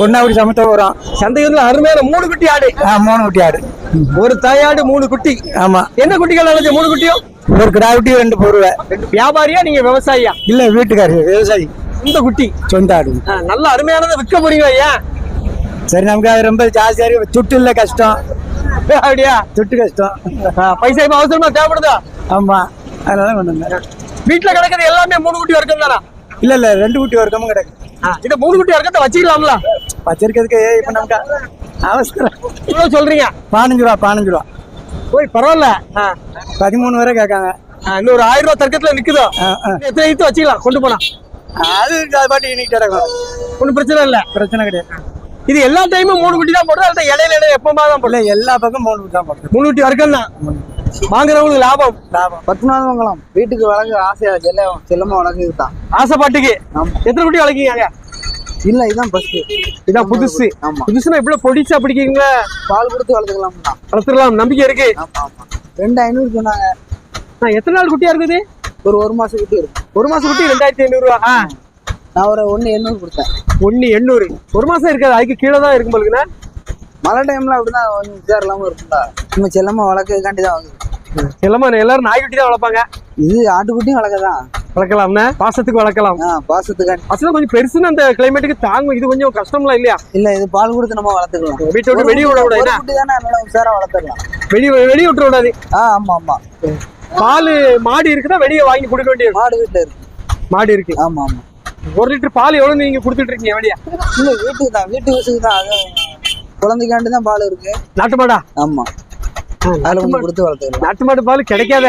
பொன்னாக்குடி சமத்த வரும் சந்தை வந்து அருமையான மூணு குட்டி ஆடு. மூணு குட்டி ஆடு. ஒரு தாயாடு மூணு குட்டி. ஆமா. என்ன குட்டிகள் நல்லது மூணு குட்டியும்? ஒரு கிடா குட்டி ரெண்டு பொருவை வியாபாரியா நீங்க விவசாயியா? இல்ல வீட்டுக்காரு விவசாயி. இந்த குட்டி. சொந்த ஆடு. நல்ல அருமையானதை விற்க போறீங்களா ஏன் சரி நமக்கு அது ரொம்ப ஜாஸ்தியா இருக்கு துட்டு இல்ல கஷ்டம். அப்படியா? துட்டு கஷ்டம். பைசா இப்ப அவசரமா தேவைப்படுதா? ஆமா. அதனால கொண்டு வீட்டுல கிடக்குறது எல்லாமே மூணு குட்டி வரைக்கும் தானா இல்ல இல்ல ரெண்டு குட்டி வர்க்கமும் கிடக்கு. இந்த மூணு குட்டி வரைக்கும் வச்சுக்கலாம்ல. வச்சிருக்கிறதுக்கு இப்ப நமக்கு அவசரம். இவ்வளவு சொல்றீங்க? பதினஞ்சு ரூபா பதினஞ்சு ரூபா. ஓய் பரவாயில்ல. ஆ. பதிமூணு வரை கேட்காங்க. ஒரு ஆயிரம் ரூபாய் தர்க்கத்துல ஆ. எத்தனை ஈத்து வச்சுக்கலாம் கொண்டு போனா? அது அது பாட்டு இன்னைக்கு கிடக்கும். ஒன்றும் பிரச்சனை இல்ல. பிரச்சனை கிடையாது. இது எல்லா டைமும் மூணு குட்டி தான் போடுறது அல்லது இடையில இடையில எப்பமா தான் இல்ல எல்லா பக்கம் மூணு குட்டி தான் போடுறது மூணு குட்டி வரைக்கும் தான். வாங்குறவங்களுக்கு லாபம். லாபம். பத்து நாள் வாங்கலாம் வீட்டுக்கு வழக்கு ஆசையா செல்ல செல்லமா வழக்கு தான் ஆசைப்பாட்டுக்கு. எத்தனை குட்டி வளர்க்கீங்க? இல்ல இதான் ஃபர்ஸ்ட் இதான் புதுசு. ஆமா. புதுசுனா இவ்வளவு பொடிச்சா பிடிக்கீங்களா? பால் கொடுத்து வளர்த்துக்கலாம் தான். வளர்த்துடலாம். நம்பிக்கை இருக்கு. ரெண்டு ஐநூறு சொன்னாங்க. எத்தனை நாள் குட்டியா இருக்குது ஒரு ஒரு மாசம் குட்டி இருக்கு. ஒரு மாசம் குட்டி ரெண்டாயிரத்தி ஐநூறு ரூபா. நான் ஒரு ஒண்ணு எண்ணூறு கொடுத்தேன். ஒண்ணு எண்ணூறு. ஒரு மாசம் இருக்காது. அதுக்கு கீழே தான் இருக்கும் போலுக்குண்ணா. மழை டைம்ல அப்படிதான் கொஞ்சம் உஷார் இல்லாம இருக்கும்ல நம்ம செல்லமா வளர்க்கறதுக்காண்டி தான் வாங்குது எல்லாமே எல்லாரும் நாய்க்குட்டி தான் வளர்ப்பாங்க. இது ஆட்டுக்குட்டியும் வளர்க்கதான் வளர்க்கலாம்னா பாசத்துக்கு வளர்க்கலாம். ஆ பாசத்துக்காண்டி. அசல கொஞ்சம் பெருசுன்னு அந்த கிளைமேட்டுக்கு தாங்கும் இது கொஞ்சம் கஷ்டம்லாம் இல்லையா? இல்ல இது பால் கொடுத்து நம்ம வளர்த்துக்கலாம். வீட்டை விட்டு வெளியே விட கூடாது நல்லா உஷாரா வளர்த்துக்கலாம். வெளியே வெளியே விட்டுற கூடாது ஆ ஆமா ஆமா. பால் மாடு இருக்குதா? வெளியே வாங்கி கொடுக்க வேண்டியது மாடு வீட்டுல இருக்கு. மாடு இருக்கு. ஆமா ஆமா. ஒரு லிட்டர் பால் எவ்வளவு நீங்க கொடுத்துட்டு இருக்கீங்க வெளியா இல்ல வீட்டுக்கு தான் வீட்டு யூஸுக்கு தான். குழந்தைக்காண்டி தான் பால் இருக்கு. நாட்டு மாடா? ஆமா. அதுல கொஞ்சம் கொடுத்து வளர்த்துக்கலாம் நாட்டு மாடு பால் கிடைக்காத?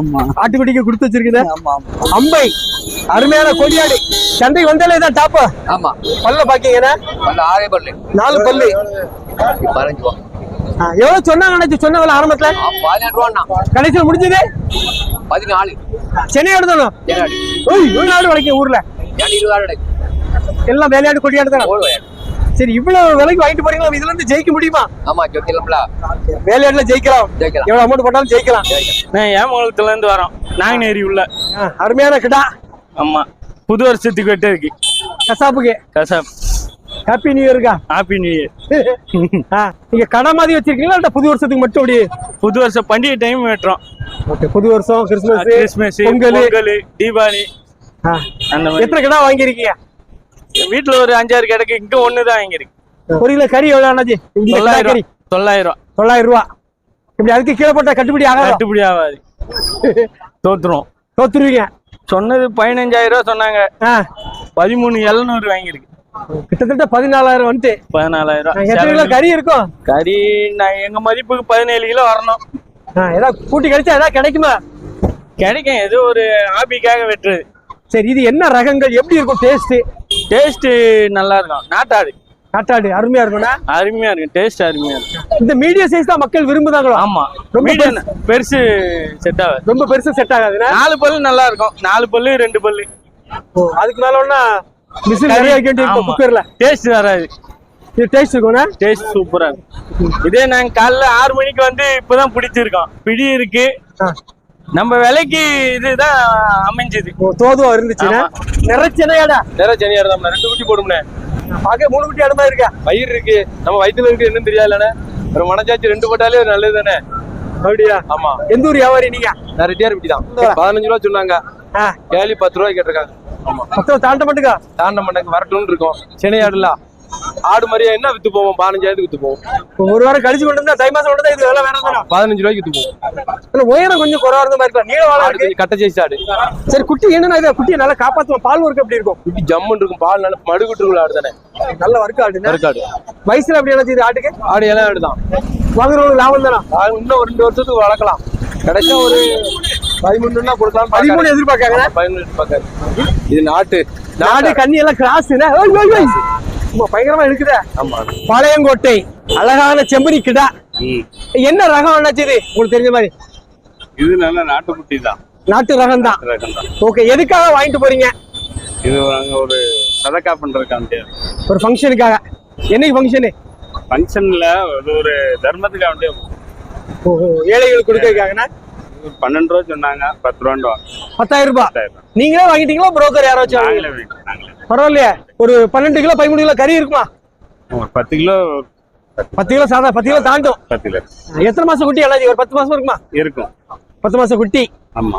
ஆமா. ஆட்டுக்குட்டிக்கு கொடுத்து வச்சிருக்குது? ஆமா அம்பை. அருமையான கொடியாடு. சண்டை வந்தாலே தான் டாப்பு ஆமா. பல்ல பாக்கீங்கன்னா ஆறே பல்லு. நாலு பல்லு. பதினஞ்சு ரூபா எவ்வளவு சொன்னாங்க அண்ணாச்சி சொன்னவங்கள ஆரம்பத்துல? பதினெட்டு ரூபாண்ணா. கடைசியில் முடிஞ்சது? பதினாலு. ஓய் இவ்வளவு நாடு வளைக்க ஊர்ல? இருபது கிடைக்கும்? எல்லாம் விளையாட்டு கொடியாடு தானே? சரி இவ்வளவு விலைக்கு வாங்கிட்டு போறீங்களா? இதுல இருந்து ஜெயிக்க முடியுமா? ஆமா ஜொக்கிலம்ல வேலையாட்டுல ஜெயிக்கலாம். ஜெயிக்கலாம். எவ்வளவு அமௌண்ட் போட்டாலும் ஜெயிக்கலாம். நான் ஏமங்கலத்துல இருந்து வரோம்? நாங்குநேரி உள்ள. ஆ, அருமையான கிடா. ஆமா. புது வருஷத்துக்கு வெட்ட இருக்கு. கசாப்புக்கு. கசாப். ஹாப்பி நியூ இயருக்கா ஹாப்பி நியூ இயர் நீங்க கடை மாதிரி வச்சிருக்கீங்களா? இல்ல புது வருஷத்துக்கு மட்டும் அப்படி புது வருஷம் பண்டிகை டைம் வெட்டுறோம். ஓகே புது வருஷம் கிறிஸ்துமஸ் கிறிஸ்மஸ் பொங்கல் பொங்கல் தீபாவளி. எத்தனை கடை வாங்கியிருக்கீங்க? வீட்டுல ஒரு அஞ்சாறு கிடக்கு இங்க ஒண்ணுதான் வாங்கியிருக்கு. ஒரு கிலோ கறி எவ்வளவு அண்ணாச்சி? தொள்ளாயிரம் தொள்ளாயிரம் தொள்ளாயிரம் ரூபா. இப்படி அதுக்கு கீழே போட்டா கட்டுப்படி ஆகாது? கட்டுப்படி ஆகாது. தோத்துரும். தோத்துருவீங்க. சொன்னது பதினஞ்சாயிரம் ரூபா சொன்னாங்க. பதிமூணு எழுநூறு வாங்கியிருக்கு. கிட்டத்தட்ட பதினாலாயிரம் வந்துட்டு. பதினாலாயிரம் எத்தனை கிலோ கறி இருக்கும்? கறி நான் எங்க மதிப்புக்கு பதினேழு கிலோ வரணும். ஏதாவது கூட்டி கிடைச்சா ஏதாவது கிடைக்குமா? கிடைக்கும். ஏதோ ஒரு ஹாபிக்காக வெட்டுறது. சரி இது என்ன ரகங்கள்? எப்படி இருக்கும் டேஸ்ட் டேஸ்ட் நல்லா இருக்கும். நாட்டாடு. காட்டாடு அருமையா இருக்கும்னா? அருமையா இருக்கும். டேஸ்ட் அருமையா இருக்கும். இந்த மீடியம் சைஸ் தான் மக்கள் விரும்புதாங்களோ? ஆமா. ரொம்ப பெருசு. செட் ஆகாது. ரொம்ப பெருசா செட் ஆகாதுன்னா? நாலு பல்லு நல்லா இருக்கும். நாலு பல்லு ரெண்டு பல்லு. அதுக்கு மேல ஒன்னா மிஷின் நிறைய வேண்டியிருக்கும் குக்கர்ல டேஸ்ட் வராது. இது டேஸ்ட் இருக்கும்னா? டேஸ்ட் சூப்பரா இருக்கும். இதே நாங்க காலைல ஆறு மணிக்கு வந்து இப்பதான் பிடிச்சிருக்கோம். பிடி இருக்கு. நம்ம விலைக்கு இதுதான் அமைஞ்சது. தோதுவா இருந்துச்சுன்னா. நிறைச்சனையாடா சனியா இருந்தா ரெண்டு குட்டி போடும்னே. பார்க்க மூணு குட்டி அடுமா இருக்கா வயிறு இருக்கு. நம்ம வயித்துல இருக்கு என்னன்னு தெரியாதுலண்ணே ஒரு மனச்சாச்சு ரெண்டு போட்டாலே ஒரு நல்லது தானே? அப்படியா? ஆமா. எந்த ஊர் வியாபாரி நீங்க? நான் ரெட்டியார் தான். பதினஞ்சு ரூபா சொன்னாங்க. கேலி பத்து ரூபாய் கேட்டிருக்காங்க. ஆமா. மொத்தம் தாண்ட மாட்டுக்கா? தாண்ட மண்டக்கு வரட்டும்னு இருக்கோம். சென்னை ஆடு மாதிரியா என்ன வித்து போவோம்? பதினஞ்சாயிரத்துக்கு வித்து போவோம். ஒரு வாரம் கழிச்சு கொண்டு வந்தா தை மாசம் கொண்டு இது வேலை தானே? பதினஞ்சு ரூபாய்க்கு வித்து போவோம். இல்ல உயரம் கொஞ்சம் குறவா இருந்த மாதிரி இருக்கலாம் நீள வாழை ஆடு இருக்கு. கட்ட சைஸ் ஆடு. சரி குட்டி என்னன்னா இது? குட்டியை நல்லா காப்பாத்துவோம். பால் ஒர்க் எப்படி இருக்கும்? குட்டி ஜம்முன்னு இருக்கும். பால் நல்ல மடுகிட்டு ஆடு தானே? நல்ல ஒர்க் ஆடுனா? கருக்காடு வயசுல அப்படி என்ன செய்யுது ஆட்டுக்கு? ஆடு எல்லாம் ஆடு தான். வாங்குறவங்களுக்கு லாபம் தானா? ஆடு இன்னும் ஒரு ரெண்டு வருஷத்துக்கு வளர்க்கலாம். கிடைச்சா ஒரு பதிமூணுன்னா கொடுக்கலாம். பதிமூணு எதிர்பார்க்காங்க. பதிமூணு பார்க்காது இது நாட்டு. நாடு கண்ணி எல்லாம் கிராஸ் பயங்கரமா இருக்குதே. ஆமா. பாளையங்கோட்டை அழகான செம்பரி கிடா. என்ன ரகம் என்னாச்சு உங்களுக்கு தெரிஞ்ச மாதிரி. இது நல்ல நாட்டுக்குட்டி தான். நாட்டு ரகம் தான் ஓகே எதுக்காக வாங்கிட்டு போறீங்க? இது நாங்க ஒரு சதக்கா பண்றதுக்காண்டி ஒரு ஃபங்க்ஷனுக்காக. என்னைக்கு ஃபங்க்ஷனு? ஃபங்க்ஷன்ல ஒரு தர்மத்துக்காக வேண்டிய ஏழைகளுக்கு கொடுக்கறதுக்காகனா? பன்னெண்டு ரூபா சொன்னாங்க பத்து வாங்க பத்தாயிரம் ரூபாய். நீங்களே வாங்கிட்டீங்களா? புரோக்கர் யாராச்சும் பரவாயில்லையே. ஒரு பன்னெண்டு கிலோ பதிமூணு கிலோ கறி இருக்குமா? ஒரு பத்து கிலோ பத்து கிலோ சாதா பத்து கிலோ தாண்டும் பத்து கிலோ. எத்தனை மாசம் குட்டி அண்ணாச்சி? ஒரு பத்து மாசம் இருக்குமா? இருக்கும். பத்து மாசம் குட்டி. ஆமா.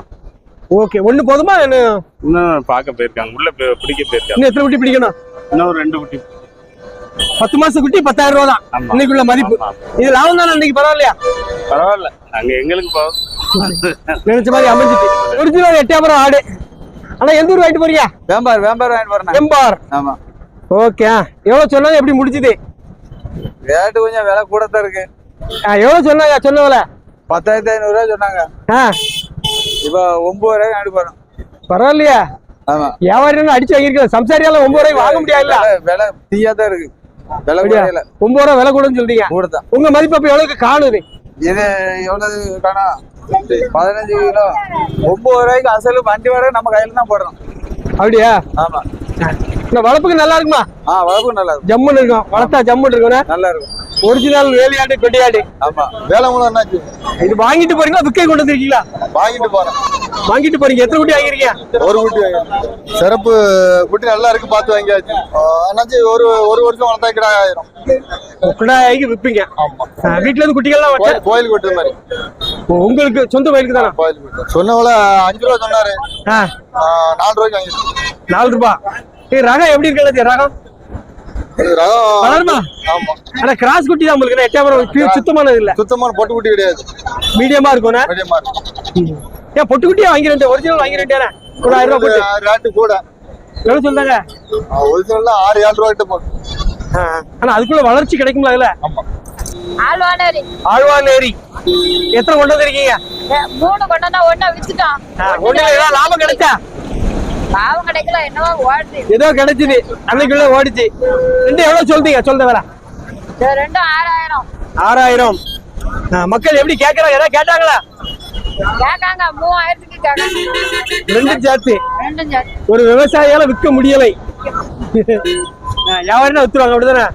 ஓகே. ஒண்ணு போதுமா? இன்னும் பார்க்க போயிருக்காங்க. உள்ள பிடிக்க போயிருக்காங்க. இன்னும் எத்தனை குட்டி பிடிக்கணும்? இன்னும் ஒரு ரெண்டு குட்டி. பத்து மாசம் குட்டி பத்தாயிரம் ரூபா தான். இன்னைக்குள்ள மதிப்பு. இது லாபம் தானே இன்னைக்கு பரவாயில்லையா? பரவாயில்ல. அங்க எங்களுக்கு நினைச்ச மாதிரி அமைஞ்சிட்டு. ஒரிஜினல் எட்டாயிரம் ஆடு. ஆனா எந்த ஊர் வாங்கிட்டு போறீங்க? வேம்பார் வேம்பார் வாங்கிட்டு போறேன் எம்பார் ஆமா. ஓகே எவ்வளவு சொன்னாங்க எப்படி முடிச்சுது ரேட்டு கொஞ்சம் விலை கூட தான் இருக்கு. ஆ, எவ்வளவு சொன்னாங்க சொன்னவல பத்தாயிரத்தி ஐநூறு ரூபா சொன்னாங்க இப்போ ஒன்பது ரூபாய் வாங்கிட்டு போறோம் பரவாயில்லையா. ஆமா. வியாபாரி அடிச்சு வாங்கிருக்கேன் சம்சாரியால ஒன்பது ரூபாய்க்கு வாங்க முடியாதுல்ல? விலை- தீயா தான் இருக்கு. விலை? குறையல. ஒன்பது ரூபா விலை கூடன்னு சொல்றீங்க. கூட உங்க மதிப்பு அப்ப எவ்வளவுக்கு காணுது? இது எவ்வளவு காணா பதினஞ்சு கிலோ. ஒன்பது ரூபாய்க்கு அசல் வண்டி வர நம்ம கையில தான் போடுறோம். அப்படியா? ஆமா. இந்த வளர்ப்புக்கு நல்லா இருக்குமா? ஆ வளர்ப்பு நல்லா இருக்கும். ஜம்முன்னு இருக்கும். வளர்த்தா ஜம்முன்னு இருக்கும்னா நல்லா இருக்கும். ஒரிஜினல் வேலையாடு கொட்டியாடு ஆமா. வேலை மூலம் என்னாச்சு? இது வாங்கிட்டு போறீங்களா விற்க கொண்டு வந்திருக்கீங்களா? வாங்கிட்டு போறேன் வாங்கிட்டு போறீங்க. எத்தனை குட்டி வாங்கிருக்கீங்க ஒரு குட்டி. சிறப்பு. குட்டி நல்லா இருக்கு பார்த்து வாங்கியாச்சு. என்னாச்சு? ஒரு ஒரு வருஷம் வளர்த்தா கிடா ஆயிரும். குடாய்க்கு விற்பீங்க. ஆ, வீட்டுல இருந்து குட்டிகள்லாம் கோயில்- கோயிலுக்கு விட்டு மாதிரி. உங்களுக்கு சொந்த வயலுக்கு தானே? சொன்னவள அஞ்சு ரூபா சொன்னாரு. நாலு ரூபாய்க்கு வாங்கிருக்கேன் நாலு ரூபாய் ஏய், ரகம் எப்படி இருக்கு ரகம்? வளருமா? ஆமா. ஆனா கிராஸ் குட்டி தான் உங்களுக்கு. எட்டாயிரம் பியூர் சுத்தமானது இல்ல. சுத்தமான பொட்டு குட்டி கிடையாது. மீடியமா இருக்கும்னா? மீடியமா இருக்கு. ஏன் பொட்டு குட்டியா வாங்கிறேன் ஒரிஜினல் வாங்கிறேன் ஒரு ஆயிரம் ரூபாய் போட்டு. ரேட்டு கூட. எவ்வளவு சொல்றாங்க ஒரிஜினல் ஆறு ஏழு ரூபாய் ஆனா அதுக்குள்ள வளர்ச்சி கிடைக்கும்ல அதுல? ஆமா. ஆழ்வானரி ஆழ்வான் ஏரி எத்தனை கொண்டு வந்திருக்கீங்க? மூணு கொண்டு வந்தா ஒண்ணா வித்துட்டோம் ஒண்ணுல ஏதாவது லாபம் கிடைச்சா? லாபம் கிடைக்கல என்னவோ ஓடுது. ஏதோ கிடைச்சது. அன்னைக்குள்ள ஓடிச்சு. ரெண்டு எவ்வளவு சொல்றீங்க? சொல்ற வேற இது ரெண்டும் ஆறாயிரம். ஆறாயிரம். மக்கள் எப்படி கேக்குறாங்க ஏதாவது கேட்டாங்களா? கேட்காங்க மூவாயிரத்துக்கு கேட்காங்க. ரெண்டும் சேர்த்து. ரெண்டும் சேர்த்து. ஒரு விவசாயியால விற்க முடியலை. யாரும் வித்துருவாங்க அப்படிதானே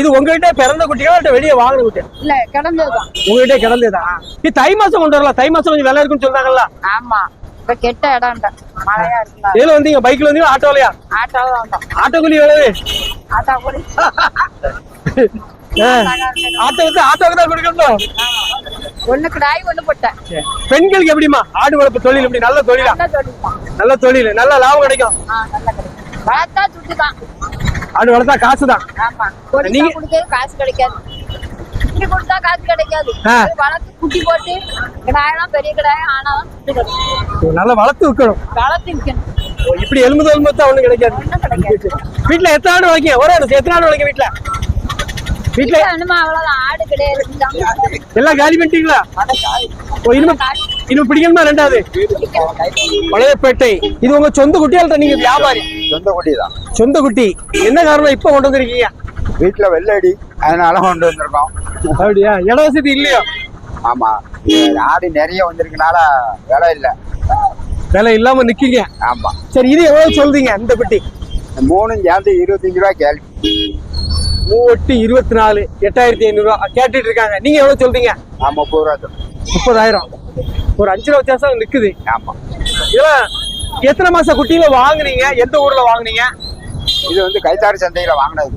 இது உங்ககிட்ட பிறந்த குட்டிகளா இல்ல வெளியே வாங்கின குட்டி இல்ல கிடந்ததுதான். உங்ககிட்ட கிடந்ததா? இது தை மாசம் கொண்டு வரலாம். தை மாசம் கொஞ்சம் விலை இருக்குன்னு சொல்றாங்கல்ல. ஆமா. இப்ப கெட்ட இடம்டா மழையா வந்தீங்க? பைக்ல வந்தீங்க ஆட்டோலயா? வந்தோம். ஆட்டோ கூலி எவ்வளவு ஆட்டோ ஆ, ஆட்டோ வந்து ஆட்டோக்கு தான் கொடுக்கணும். ஒண்ணு கிடாய் ஒண்ணு போட்டேன் பெண்களுக்கு எப்படிமா ஆடு வளர்ப்பு தொழில் எப்படி? நல்ல தொழிலா? நல்ல தொழில் நல்ல லாபம் கிடைக்கும். வளர்த்தா ஆடு வளர்த்தா காசு தான் நீங்க- காசு கிடைக்காது. குட்டி கொடுத்தா காசு கிடைக்காது. அது வளர்த்து குட்டி போட்டு கிடாயெல்லாம் பெரிய கிடாயம் ஆனாலும் நல்லா வளர்த்து விற்கணும். வளர்த்து விற்கணும். இப்படி எலும்பு தான் ஒண்ணு கிடைக்காது. வீட்டுல எத்தனை ஆடு வளர்க்கீங்க? ஒரே ஆடு எத்தனை ஆடு வளர்க்க வீட்டுல வீட்டுல அவ்வளவுதான்? ஆடு கிடையாது. எல்லாம் காலி பண்ணிட்டீங்களா? ஓ இனிமே இனிமே பிடிக்கணுமா ரெண்டாவது? பழையப்பேட்டை. இது உங்க சொந்த குட்டியால்ட்ட நீங்க வியாபாரி. சொந்த குட்டி தான் சொந்த குட்டி என்ன காரணம்? இப்ப கொண்டு வந்திருக்கீங்க? வீட்டுல வெள்ளடி. அதனால கொண்டு வந்திருக்கோம். அப்படியா? இட வசதி இல்லையா? ஆமா. ஆடு நிறைய வந்திருக்கனால விலை இல்ல. விலை இல்லாம நிக்கீங்க. ஆமா. சரி இது எவ்வளவு சொல்றீங்க இந்த குட்டி மூணும் சேர்ந்து இருபத்தஞ்சு ரூபாய் கேள்வி. மூவட்டு இருபத்தி நாலு எட்டாயிரத்தி ஐநூறு ரூபா கேட்டுட்டு இருக்காங்க. நீங்க எவ்வளவு சொல்றீங்க? ஆமா முப்பது ரூபா. முப்பதாயிரம். ஒரு அஞ்சு ரூபா வித்தியாசம் நிக்குது. ஆமா. இதெல்லாம் எத்தனை மாச குட்டியில வாங்குனீங்க? எந்த ஊர்ல வாங்குனீங்க? இது வந்து கைத்தாறு சந்தையில வாங்கினது.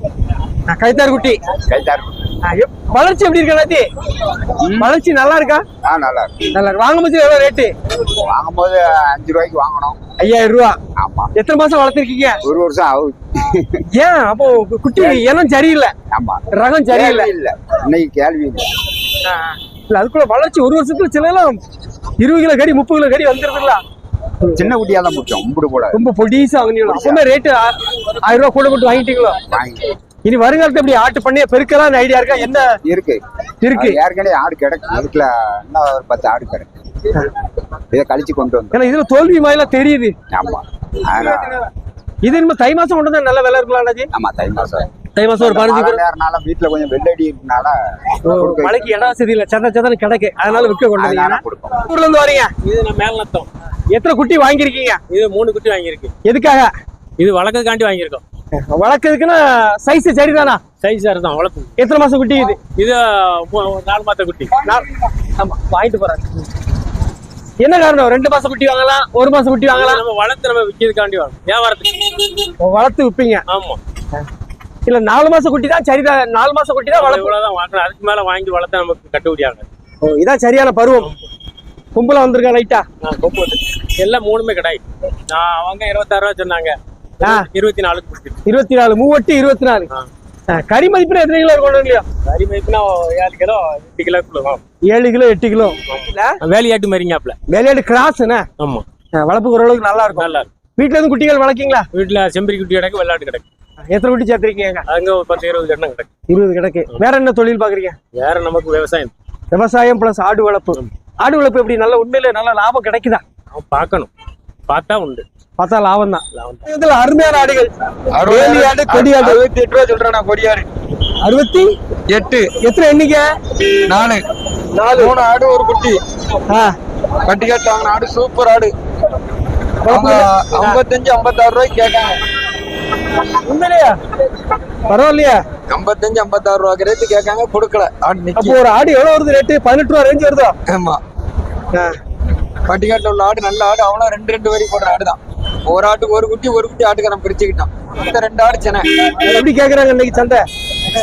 நான் கைத்தார் குட்டி. கைத்தாறு குட்டி. எப்- வளர்ச்சி எப்படி இருக்கா நாத்தி வளர்ச்சி நல்லா இருக்கா? ஆ நல்லா இருக்கு. நல்லா இருக்கு. வாங்கும்போது எவ்வளவு ரேட்டு வாங்கும்போது அஞ்சு ரூபாய்க்கு வாங்கணும். ஐயாயிரம் ரூபா. ஆமா. எத்தனை மாசம் வளர்த்திருக்கீங்க? ஒரு வருஷம் ஆகுது. ஏன்? அப்போ குட்டி இனம் சரியில்லை. ஆமா. ரகம் சரியில்லை. இல்ல இன்னைக்கு கேள்வி இல்ல. அதுக்குள்ள வளர்ச்சி ஒரு வருஷத்துல சில எல்லாம் இருபது கிலோ கறி முப்பது கிலோ கறி வந்துருதுல்ல. சின்ன குட்டியா தான் முடிச்சோம் உம்புடு போல. ரொம்ப பொடிசா வாங்கினீங்களா? அப்பவுமே ரேட்டு ஆயிரம் ரூபா கூட போட்டு வாங்கிட்டீங்களோ? வாங்கி இனி வருங்காலத்துல இப்படி ஆட்டு பண்ணிய பெருக்கலாம் ஐடியா இருக்கா? என்ன? இருக்கு. இருக்கு. ஏற்கனவே ஆடு கிடக்கு. வீட்டுல இன்னும் ஒரு பத்து ஆடு கிடக்கு. இதை கழிச்சு கொண்டு ஏன்னா இதுல தோல்வி மாதிரிலாம் தெரியுது. ஆமா. இது இனிமே தை மாசம் கொண்டு வந்தா நல்ல விலை இருக்கலாம் ஆமா தை மாசம். தை மாசம் ஒரு பதினஞ்சு கிலோ நேரனால வீட்டுல கொஞ்சம் வெள்ளடி இருக்கனால மழைக்கு இட வசதி இல்ல. சத சதன கிடக்கு. அதனால விற்க கொண்டு ஊர்ல இருந்து வரீங்க? இது நான் மேல் நத்தம். எத்தனை குட்டி வாங்கியிருக்கீங்க? இது மூணு குட்டி வாங்கியிருக்கு. எதுக்காக? இது வளர்க்கறதுக்காண்டி வாங்கியிருக்கோம். வளர்க்கறதுக்குன்னா சைஸ் சரிதானா? சைஸ் சார் தான் வளர்ப்பு எத்தனை மாசம் குட்டி இது? இது நாலு மாத்த குட்டி. ஆமா வாங்கிட்டு போறேன் என்ன காரணம்? ரெண்டு மாசம் குட்டி வாங்கலாம் ஒரு மாசம் குட்டி வாங்கலாம்? நம்ம வளர்த்து நம்ம விற்கிறதுக்காண்டி வாங்க வியாபாரத்துக்கு. வளர்த்து விப்பீங்க. ஆமா. இல்ல நாலு மாசம் குட்டி தான் சரிதான் நாலு மாசம் குட்டி தான் வளர்ப்பு. வாங்கணும் அதுக்கு மேல வாங்கி வளர்த்தா நமக்கு கட்டுப்படியாங்க ஓ, இதான் சரியான பருவம். கும்பலா வந்திருக்கா லைட்டா எல்லாம் மூணுமே கிடையாது நான் அவங்க இருபத்தாறு ரூபா சொன்னாங்க. இருபத்தி கொடுத்துருக்கு இருபத்தி நாலு மூவட்டு இருபத்தி நாலு. கறி மதிப்புல எத்தனை கிலோ கொண்டு இல்லையா கறி மதிப்புனா ஏழு கிலோ எட்டு வரும் ஏழு கிலோ எட்டு கிலோ. வேலையாட்டு மாதிரிங்காப்ல விளையாடு கிராஸ் என்ன? ஆமா. வளர்ப்பு ஓரளவுக்கு நல்லா இருக்கும். நல்லா இருக்கும். வீட்டுல இருந்து குட்டிகள் வளர்க்கீங்களா? வீட்டுல செம்பரி குட்டி கிடக்கு வெள்ளாட்டு கிடக்கு. எத்தனை குட்டி சேர்த்திருக்கீங்க? அங்க ஒரு பத்து இருபது கண்ணம் கிடக்கு. இருபது கிடக்கு. வேற என்ன தொழில் பாக்குறீங்க? வேற நமக்கு விவசாயம். விவசாயம் பிளஸ் ஆடு வளர்ப்பு. ஆடு வளர்ப்பு எப்படி? நல்ல உண்மையில நல்ல லாபம் கிடைக்குதா? அவன் பார்க்கணும். பார்த்தா உண்டு. பார்த்தா லாபம். தான் இதுல அருமையான ஆடுகள். வேலி ஆடு கொடி ஆடு. அறுபத்தி எட்டு ரூபா சொல்றேன் நான் கொடியாடு அறுபத்தி எட்டு. எத்தனை எண்ணிக்கை? நாலு. நாலு. மூணு ஆடு ஒரு குட்டி. ஆ. கட்டிக்காட்டு வாங்கின ஆடு சூப்பர் ஆடு. ஐம்பத்தஞ்சு ஐம்பத்தாறு ரூபாய்க்கு கேட்காங்க உண்மையிலையா? பரவாயில்லையா? ஐம்பத்தஞ்சு ஐம்பத்தாறு ரூபாய்க்கு ரேட்டு கேட்காங்க கொடுக்கல. அப்போ ஒரு ஆடு எவ்வளவு வருது ரேட்டு பதினெட்டு ரூபா ரேஞ்ச் வருதா? ஆமா. பட்டிக்காட்டுல உள்ள ஆடு நல்ல ஆடு. அவனும் ரெண்டு ரெண்டு வரி போடுற ஆடு தான் ஒரு ஆட்டுக்கு ஒரு குட்டி ஒரு குட்டி ஆட்டுக்காரன் பிரிச்சுக்கிட்டான் இந்த ரெண்டு ஆடு சென்னை எப்படி கேக்குறாங்க இன்னைக்கு சந்தை?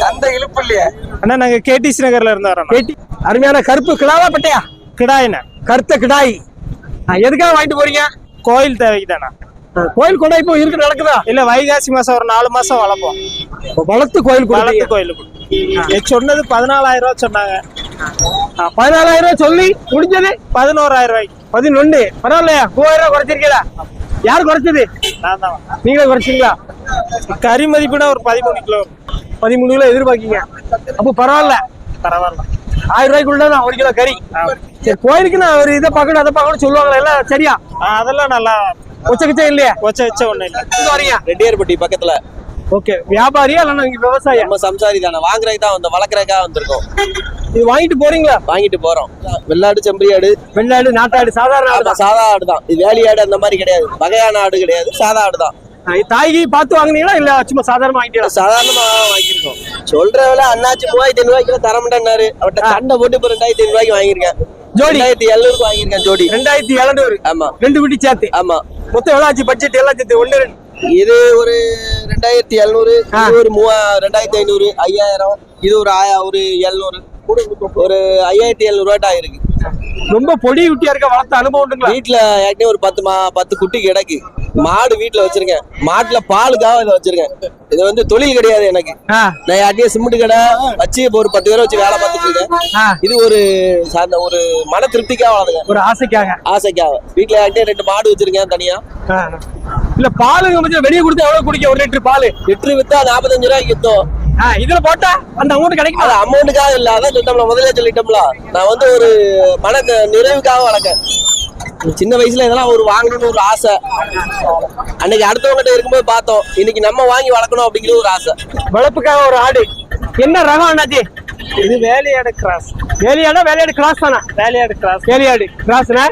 சந்தை இழுப்பு இல்லையே. அண்ணா நாங்க கேடிசி நகர்ல இருந்து வரோம் கேட்டி அருமையான கருப்பு கிடாவா பட்டையா கிடாயின கருத்த கிடாய். எதுக்காக வாங்கிட்டு போறீங்க? கோயில் தேவைக்கு தானே கோயில் கொண்டா இப்போ இருக்கு நடக்குதா? இல்ல வைகாசி மாசம் ஒரு நாலு மாசம் வளர்ப்போம். வளர்த்து கோயில் வளர்த்து கோயிலுக்கு சொன்னது பதினாலாயிரம் ரூபா சொன்னாங்க. பதினாலாயிரம் ரூபாய் சொல்லி முடிஞ்சது? பதினோராயிரம் ரூபாய்க்கு. பதினொன்னு. பரவாயில்லையா? மூவாயிரம் ரூபாய் குறைச்சிருக்கீங்களா? யார் குறைச்சது? நீங்களே குறைச்சிங்களா? கறி மதிப்புனா ஒரு பதிமூணு கிலோ. பதிமூணு கிலோ எதிர்பார்க்கீங்க. அப்போ பரவாயில்ல. பரவாயில்ல. ஆயிரம் ரூபாய்க்குள்ள தான் ஒரு கிலோ கறி. சரி கோயிலுக்கு நான் ஒரு இதை பார்க்கணும் அதை பார்க்கணும் சொல்லுவாங்களா? எல்லாம் சரியா? அதெல்லாம் நல்லா கொச்ச கிச்சம் இல்லையா? கொச்ச வச்ச ஒண்ணு இல்ல. வரீங்க. ரெட்டியார்பட்டி பக்கத்துல. ஓகே. வியாபாரியா இல்லைன்னா விவசாயம்? நம்ம சம்சாரி தானே. வாங்குறதுக்கு தான் வந்தோம் வளர்க்குறதுக்காக வந்திருக்கோம். இது வாங்கிட்டு போறீங்களா? வாங்கிட்டு போறோம். வெள்ளாடு செம்பரி ஆடு. வெள்ளாடு நாட்டாடு சாதாரண ஆடு தான். சாதா ஆடு தான். இது வேலி ஆடு அந்த மாதிரி கிடையாது. வகையான ஆடு கிடையாது. சாதா ஆடு தான். தாய்கி பார்த்து வாங்குனீங்களா இல்ல சும்மா சாதாரணமா வாங்கிட்டீங்களா? சாதாரணமா வாங்கியிருக்கோம். சொல்ற விலை அண்ணாச்சி மூவாயிரத்தி ஐநூறு ரூபாய்க்கு தர மாட்டேன்னாரு. அவர்கிட்ட சண்டை போட்டு இப்போ ரெண்டாயிரத்தி ஐநூறு ரூபாய்க்கு வாங்கியிருக்கேன். ஜோடி. ரெண்டாயிரத்தி எழுநூறுக்கு வாங்கியிருக்கேன் ஜோடி. ரெண்டாயிரத்தி எழுநூறு. ஆமா. ரெண்டு குட்டி சேர்த்து. ஆமா. மொத்தம் எவ்வளவு ஆச்சு? பட்ஜெட் எல்லாம் சேர்த்து ஒண்ணு ரெண்டு. இது ஒரு ரெண்டாயிரத்தி எழுநூறு ஒரு மூவா ரெண்டாயிரத்தி ஐநூறு ஐயாயிரம் இது ஒரு ஆயா ஒரு எழுநூறு. ஒரு ஐயாயிரத்தி எழுநூறு ரூபாய்ட்டு ஆயிருக்கு. ரொம்ப பொடி குட்டியா இருக்க வளர்த்த அனுபவம் உண்டுங்களா? வீட்டுல ஏற்கனவே ஒரு பத்து மா பத்து குட்டி கிடக்கு. மாடு வீட்டுல வச்சிருக்கேன். மாட்டுல பாலுக்காக இதை வச்சிருக்கேன். இது வந்து தொழில் கிடையாது எனக்கு. நான் யார்ட்டையும் சிமெண்ட் கடை வச்சு இப்போ ஒரு பத்து பேரை வச்சு வேலை பார்த்துட்டு இருக்கேன். இது ஒரு சார்ந்த ஒரு மன திருப்திக்காக வளருங்க ஒரு ஆசைக்காக. ஆசைக்காக. வீட்டுல யார்ட்டையும் ரெண்டு மாடு வச்சிருக்கேன் தனியா. இல்ல பாலுங்க வெளியே கொடுத்தா எவ்வளவு குடிக்க ஒரு லிட்டர் பால். லிட்டரு வித்தா நாற்பத்தஞ்சு ரூபாய்க்கு வித்தோம். இதுல போட்டா அந்த அமௌண்ட் கிடைக்கும்? அது அமௌண்ட்டுக்காக இல்ல அதான் சொல்லிட்டோம்ல முதல்ல சொல்லிட்டோம்ல. நான் வந்து ஒரு மன நிறைவுக்காக வளர்க்கேன். சின்ன வயசுல இதெல்லாம் ஒரு வாங்கணும்னு ஒரு ஆசை. அன்னைக்கு அடுத்தவங்ககிட்ட இருக்கும்போது பார்த்தோம் இன்னைக்கு நம்ம வாங்கி வளர்க்கணும் அப்படிங்கிற ஒரு ஆசை. வளர்ப்புக்காக ஒரு ஆடு. என்ன ரகம் அண்ணாச்சி? இது வேலையாடு கிராஸ் வேலையாடா வேலையாடு கிராஸ் தானே? வேலையாடு கிராஸ் வேலையாடு. கிராஸ்னா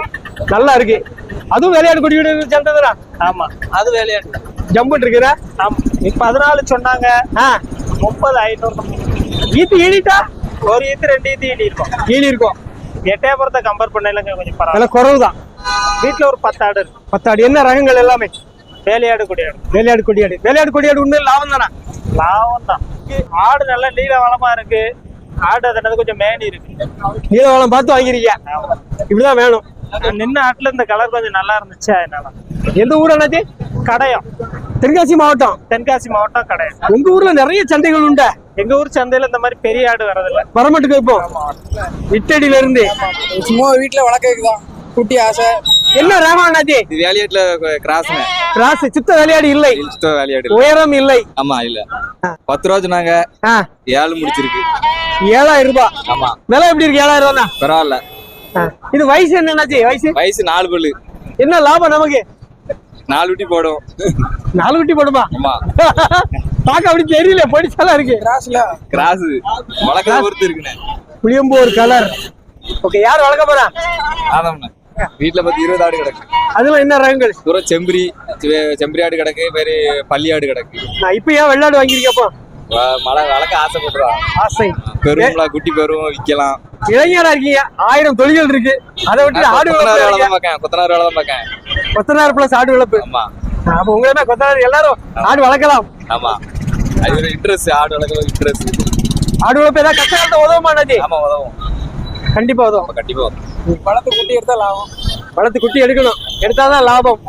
நல்லா இருக்கு. அதுவும் வேலையாடு குடி குடி சேர்ந்ததுனா ஆமா அது வேலையாடு. ஜம்புன்னு இருக்குதா ஆமா. இப்ப பதினாலு சொன்னாங்க. ஆ. முப்பது ஐநூறு. ஈத்து ஈடிட்டா ஒரு ஈத்து ரெண்டு ஈத்து ஈடி இருக்கும். ஈடி இருக்கும் எட்டயபுரத்தை கம்பேர் பண்ணலங்க கொஞ்சம் பரவாயில்ல. குறவு தான் வீட்டுல ஒரு பத்து ஆடு இருக்கு. பத்தாடு. என்ன ரகங்கள் எல்லாமே? வேலையாடு கொடியாடு. வேலையாடு கொடியாடு. வேலையாடு கொடியாடு உண்மையில் லாபம் தானே? லாபம் தான் ஆடு நல்லா நீல வளமா இருக்கு. ஆடு அதனது கொஞ்சம் மேனி இருக்கு. நீலவளம் பார்த்து வாங்கிருக்கீங்க இப்படிதான் வேணும். நின்ன ஆட்டுல இந்த கலர் கொஞ்சம் நல்லா இருந்துச்சு அதனால எந்த ஊர் அண்ணாச்சி? கடையம். தென்காசி மாவட்டம். தென்காசி மாவட்டம் கடையம். உங்க ஊர்ல நிறைய சந்தைகள் உண்டு? எங்க ஊர் சந்தையில இந்த மாதிரி பெரிய ஆடு வரதில்ல வரமாட்டுக்கு இப்போ? இட்டடியில இருந்து சும்மா வீட்டுல வளர்க்கறதுதான் குட்டி ஆசை. என்ன ரகம் அண்ணாச்சி? இது வேலையாட்டுல கிராஸ்ங்க. கிராஸ் சித்த விளையாடு இல்லை. வேலையாடு உயரம் இல்லை. ஆமா இல்ல. பத்து ரூபா சொன்னாங்க. ஏழு முடிச்சிருக்கு. ஏழாயிரம் ரூபாய் ஆமா. விலை எப்படி இருக்கு ஏழாயிரம் ரூபா பரவாயில்ல. இது வயசு என்ன அண்ணாச்சி? வயசு? வயசு நாலு பல்லு. என்ன லாபம் நமக்கு? நாலு குட்டி போடும். நாலு குட்டி போடுமா? ஆமா. பார்க்க அப்படி தெரியல பொடிச்சாலாம் இருக்கு. கிராஸ். வளர்க்கறத பொறுத்து இருக்குண்ணே. புளியம்பூர் கலர். ஓகே யார் வளர்க்க போறா? ஆதாம்ண்ணே வீட்டுல பத்து இருபது ஆடு கிடக்கு. அதுல என்ன ரகங்கள்? தூரம் செம்பரி செம்பரி ஆடு கிடக்கு வேறு பள்ளி ஆடு கிடக்கு. நான் இப்ப ஏன் வெள்ளாடு வாங்கியிருக்கப்போ மழை வளர்க்க ஆசைப்படுறா. ஆசை. பெரும்ல குட்டி பெரும் விக்கலாம். இளைஞரா இருக்கீங்க. ஆயிரம் தொழில்கள் இருக்கு. அதை விட்டு ஆடு கொத்தனார் வேலை தான் பார்க்கேன். கொத்தனார் வேலை தான் பார்க்கேன். கொத்தனார் பிளஸ் ஆடு வளர்ப்பு ஆமா. அப்ப உங்களை கொத்தனார்? எல்லாரும் ஆடு வளர்க்கலாம். ஆமா. அது ஒரு இன்ட்ரெஸ்ட் ஆடு வளர்க்கறது இன்ட்ரெஸ்ட் ஆடு வளர்ப்பு ஏதாவது கஷ்ட காலத்துல உதவுமா அண்ணாச்சி? ஆமா உதவும். கண்டிப்பா உதவும். கண்டிப்பா வளர்த்து குட்டி எடுத்தா லாபம். வளர்த்து குட்டி எடுக்கணும். எடுத்தாதான் லாபம்.